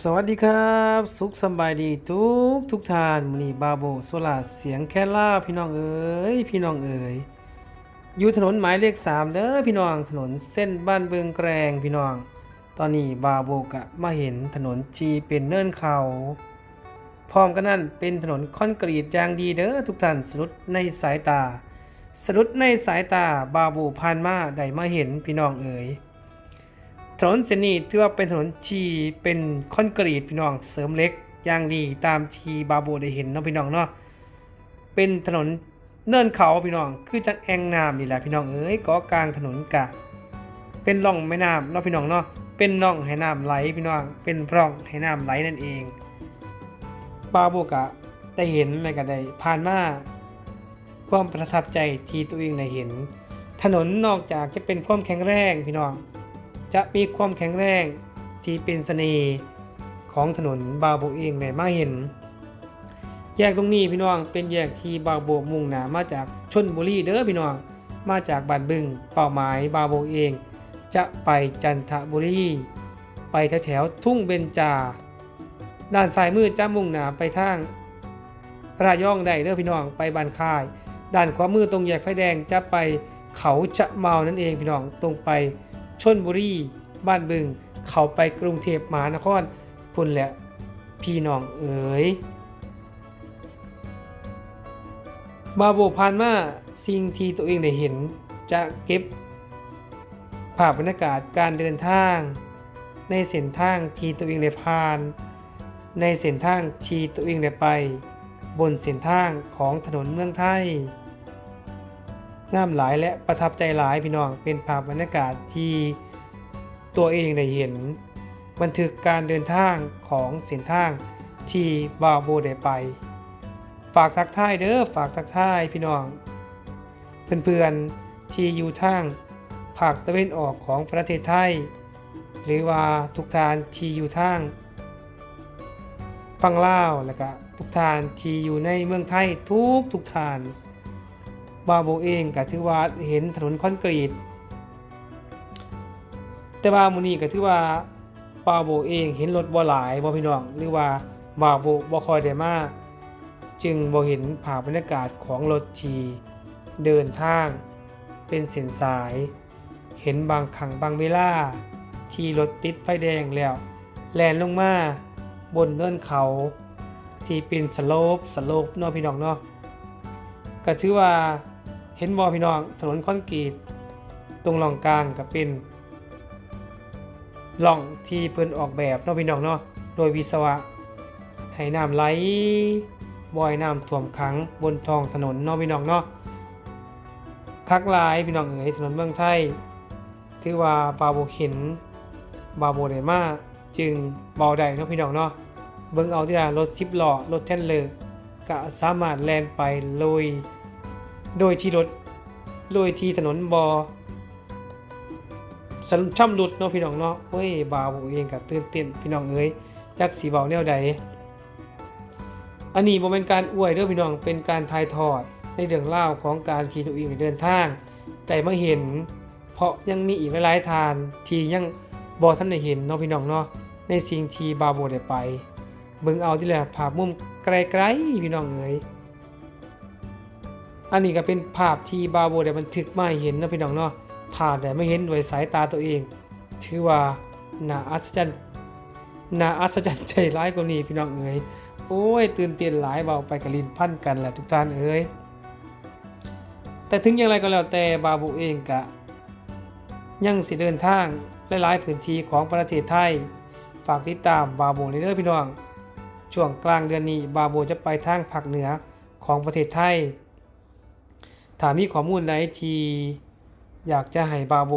สวัสดีครับ สุขสบายดีทุกทุกทานมอนีบาโบโซลาเสียงแค่ล่าพี่น้องเอ๋ยพี่น้องเอ๋ยอยู่ถนนหมายเลขสามเด้อพี่น้องถนนเส้นบ้านเบืองแกรงพี่น้อง ตอนนี้บาโบกะมาเห็นถนนจีเป็นเนินเขาพร้อมกันนั่นเป็นถนนคอนกรีตอย่างดีเด้อทุกท่านสรุดในสายตาสรุดในสายตาบาโบผ่านมาได้มาเห็นพี่น้องเอ๋ย ถนนเส้นนี้ถือว่าเป็นถนนที่เป็นคอนกรีตพี่น้องเสริมเล็กอย่างดีตามที่บาโบได้เห็นเนาะพี่น้องเนาะเป็นถนนเนินเขาพี่น้อง คือจังแองน้ำนี่แหละพี่น้องเอ้ยเก็กลางถนนกะ เป็นร่องแม่น้ำเนาะพี่น้องเนาะเป็นร่องให้น้ำไหลพี่น้อง เป็นร่องให้น้ำไหลนั่นเองบาโบกะได้เห็นอะไรก็ได้ผ่านมาความประทับใจที่ตัวเองได้เห็น ถนนนอกจากจะเป็นความแข็งแรงพี่น้อง จะมีความแข็งแรงที่เป็นเสน่ห์ของถนนบาโบเองในมาเห็น แยกตรงนี้พี่น้องเป็นแยกที่บาโบมุ่งหนามาจากชนบุรีเด้อพี่น้องมาจากบ้านบึงเป้าหมายบาโบเอง จะไปจันทบุรีไปแถวแถวๆทุ่งเบญจา ด้านซ้ายมือจะมุ่งหนาไปทางระยองได้เด้อพี่น้องไปบ้านค่าย ด้านขวามือตรงแยกไฟแดงจะไปเขาจะเมานั่นเองพี่น้องตรงไป ชนบุรี บ้านบึง เขาไปกรุงเทพมหานครพุ่นแหละ พี่น้องเอ๋ยบาโบพานมาสิ่งที่ตัวเองได้เห็นจะเก็บภาพบรรยากาศการเดินทาง ในเส้นทางที่ตัวเองได้ผ่าน ในเส้นทางที่ตัวเองได้ไป บนเส้นทางของถนนเมืองไทย งามหลายและประทับใจหลายพี่น้องเป็นภาพบรรยากาศที่ตัวเองได้เห็น บันทึกการเดินทางของเส้นทางที่บาโบได้ไป ฝากทักทายเด้อฝากทักทายพี่น้อง เพื่อนๆที่อยู่ทางภาคตะเวนออกของประเทศไทย หรือว่าทุกทานที่อยู่ทางฝั่งลาแล้วก็ทุกทานที่อยู่ในเมืองไทยทุกทุกทาน บาโบเองก็ถือว่าเห็นถนนคอนกรีต แต่ว่ามูนีก็ถือว่าบาโบเองเห็นรถบ่หลายบ่พี่น้องหรือว่าบาโบบ่คอยได้มากจึงบ่เห็นภาพบรรยากาศของรถทีเดินทาง เป็นเส้นสาย เห็นบางครั้งบางเวลาที่รถติดไฟแดงแล้วแลนลงมาบนเนินเขา ที่เป็นสโลปสโลปเนาะพี่น้องเนาะก็ถือว่า ห็นบอพี่น้องถนนคอนกรีต ตรงหล่องกลางก็เป็นหล่องที่เพิ่นออกแบบเนาะพี่น้องเนาะโดยวิศวะให้น้ำไหลบ่อยน้ำท่วมขังบนท้องถนนเนาะพี่น้องเนาะคักลายพี่น้องเอ๋ยถนนเมืองไทยถือว่าบาโบเห็นบาโบไดมาจึงเบาได้เนาะพี่น้องเนาะเบิ่งเอาที่ว่ารถ10ล้อรถแท่นเลอร์ก็สามารถแล่นไปโดย โดยที่รถโดยที่ถนนบอสนช่ำรุดเนาะพี่น้องเนาะเฮ้ยบาวเองก็ตื่นเต้นพี่น้องเอ้ยจักสีเบาแนวใดอันนี้บ่เป็นการอวยเด้อพี่น้องเป็นการถ่ายทอดในเรื่องเล่าของการขี่ตัวเองเดินทางแต่มาเห็น เพราะยังมีอีกหลายทานที่ยังบ่ท่านได้เห็นเนาะพี่น้องเนาะในสิ่งที่บาโบได้ไป เบิ่งเอาที่แหละภาพมุมไกลๆพี่น้องเอ๋ย อันนี้ก็เป็นภาพที่บาโบได้บันทึกมาเห็นนะพี่น้องเนาะถ้าแต่ไม่เห็นด้วยสายตาตัวเอง ถือว่าน่าอัศจรรย์น่าอัศจรรย์ใจร้ายกว่านี้พี่น้องเอ๋ยโอ้ยตื่นเต้นหลายเบาไปกับลินพันกันแหละทุกท่านเอ๋ยแต่ถึงอย่างไรก็แล้วแต่บาโบเองกะยังสิเดินทางหลายๆพื้นที่ของประเทศไทย ฝากติดตามบาโบในเด้อพี่น้อง ช่วงกลางเดือนนี้บาโบจะไปทางภาคเหนือของประเทศไทย ถ้ามีข้อมูลใดที่อยากจะให้บาโบ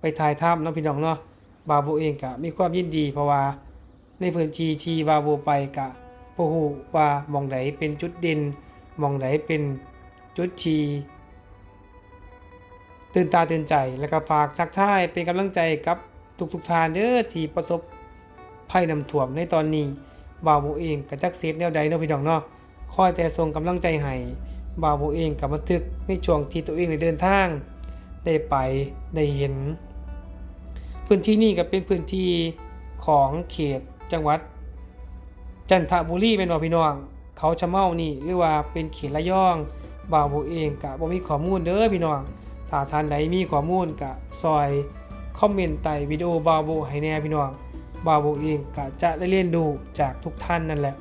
ไปถ่ายทำเนาะพี่น้องเนาะบาโบเองกะมีความยินดี เพราะว่าในพื้นที่ที่บาโบไปกะบ่ฮู้ว่ามองใดเป็นจุดเด่นมองใดเป็นจุดที่ตื่นตาตื่นใจแล้วก็ฝากทักทายเป็นกำลังใจกับทุกๆทานเด้อที่ประสบภัยน้ำท่วมในตอนนี้บาโบเองกับจักเซตแนวใดเนาะพี่น้องเนาะคอยแต่ส่งกำลังใจให้ บ่าวโบเองกับบันทึกในช่วงที่ตัวเองได้เดินทาง ได้ไปได้เห็น พื้นที่นี้ก็เป็นพื้นที่ของเขตจังหวัด จันทบุรีเป็นว่าพี่น้อง เขาชะเมานี่หรือว่าเป็นเขตระยองบ่าวโบเองกะบ่มีข้อมูลเด้อพี่น้องถ้าท่านใดมีข้อมูลกะซอยคอมเมนต์ใต้วิดีโอบาวโบให้แน่พี่น้องบาวโบเองกะจะได้เรียนรู้จากทุกท่านนั่นแหละ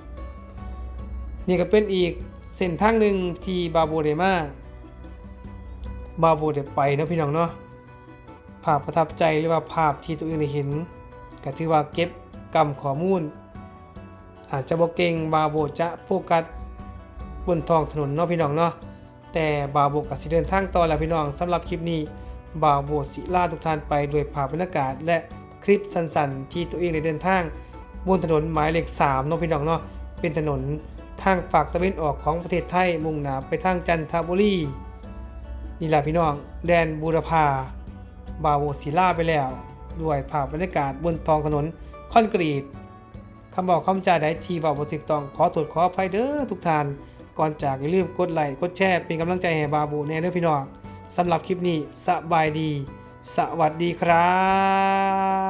นี่ก็เป็นอีก เส้นทางหนึ่งที่บาโบได้มาบาโบได้ไปนะพี่น้องเนาะภาพประทับใจหรือว่าภาพที่ตัวเองได้เห็นก็ถือว่าเก็บกำข้อมูล อาจจะบ่เก่งบาโบจะโฟกัสบนท้องถนนเนาะพี่น้องเนาะแต่บาโบก็สิเดินทางต่อแล้วพี่น้องสำหรับคลิปนี้บาโบสิลาทุกท่านไปด้วยภาพบรรยากาศ และคลิปสั้นๆ ที่ตัวเองได้เดินทางบนถนนหมายเลข3เนาะพี่น้องเนาะเป็นถนน ทางฝากตะเวนออกของประเทศไทยมุ่งหน้าไปทางจันทบุรีนี่แหละพี่น้องแดนบูรพาบาโบศิลาไปแล้ว ด้วยภาพบรรยากาศบนท้องถนนคอนกรีตคำบอกคำจ่าใดที่บอกบ่ถูกต้องขอโทษขออภัยเด้อทุกท่าน ก่อนจากอย่าลืมกดไลค์กดแชร์เป็นกำลังใจให้บาบูแน่เด้อพี่น้องสำหรับคลิปนี้สบายดี สวัสดีครับ